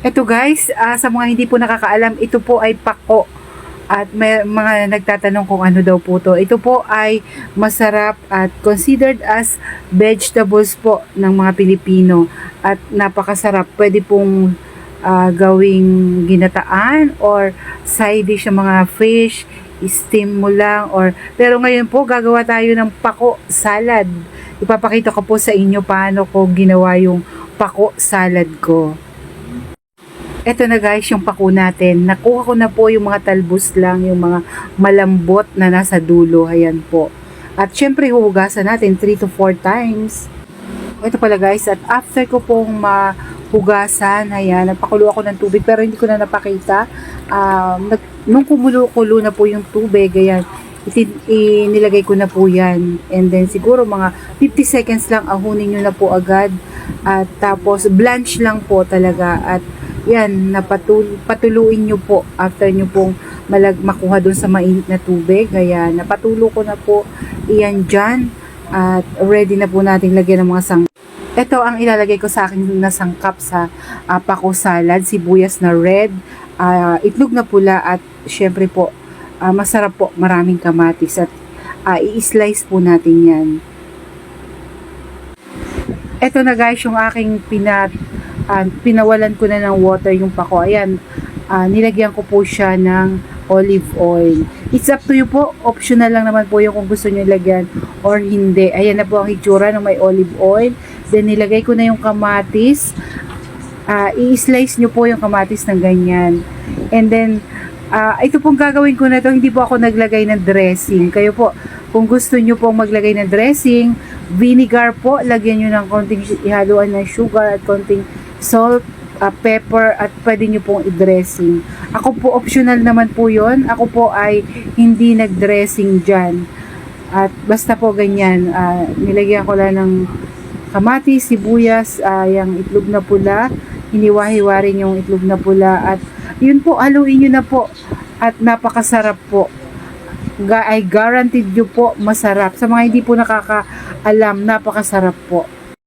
Ito guys, ah, sa mga hindi po nakakaalam, ito po ay pako. At may mga nagtatanong kung ano daw po to. Ito po ay masarap at considered as vegetables po ng mga Pilipino. At napakasarap. Pwede pong ah, gawing ginataan or side dish ng mga fish, steam mo lang or pero ngayon po gagawa tayo ng pako salad. Ipapakita ko po sa inyo paano ko ginawa yung pako salad ko. Ito na guys, yung pako natin. Nakuha ko na po yung mga talbos lang, yung mga malambot na nasa dulo. Ayan po. At syempre, huhugasan natin 3 to 4 times. Ito pala guys, at after ko pong mahugasan, ayan, nagpakulo ako ng tubig pero hindi ko na napakita. Um, nag, nung kumulo-kulo na po yung tubig, ayan, itin, inilagay ko na po yan. And then siguro mga 50 seconds lang, ahunin nyo na po agad. At tapos blanch lang po talaga. At yan, napatul patuluin nyo po after nyo pong malag makuha dun sa mainit na tubig. Ayan, napatulo ko na po iyan dyan. At ready na po nating lagyan ng mga sang ito ang ilalagay ko sa akin na sangkap sa uh, pako salad, sibuyas na red, ah, itlog na pula at syempre po ah, masarap po, maraming kamatis at ah, i-slice po natin yan. Ito na guys yung aking pinat ah, pinawalan ko na ng water yung pako. Ayan, ah, nilagyan ko po siya ng olive oil. It's up to you po. Optional lang naman po yung kung gusto nyo ilagyan or hindi. Ayan na po ang itsura ng may olive oil. Then nilagay ko na yung kamatis. Ah, i-slice nyo po yung kamatis ng ganyan. And then, ah, ito pong gagawin ko na to, hindi po ako naglagay ng dressing. Kayo po, kung gusto nyo pong maglagay ng dressing, vinegar po, lagyan nyo ng konting ihaluan ng sugar at konting salt, ah, pepper, at pwede nyo pong i-dressing. Ako po, optional naman po yon Ako po ay hindi nag-dressing dyan. At basta po ganyan, ah, nilagyan ko lang ng kamatis, sibuyas, ah, yung itlog na pula, hiniwa-hiwa rin yung itlog na pula at yun po, haluin nyo na po at napakasarap po. Ga ay guaranteed nyo po masarap. Sa mga hindi po nakakaalam, napakasarap po.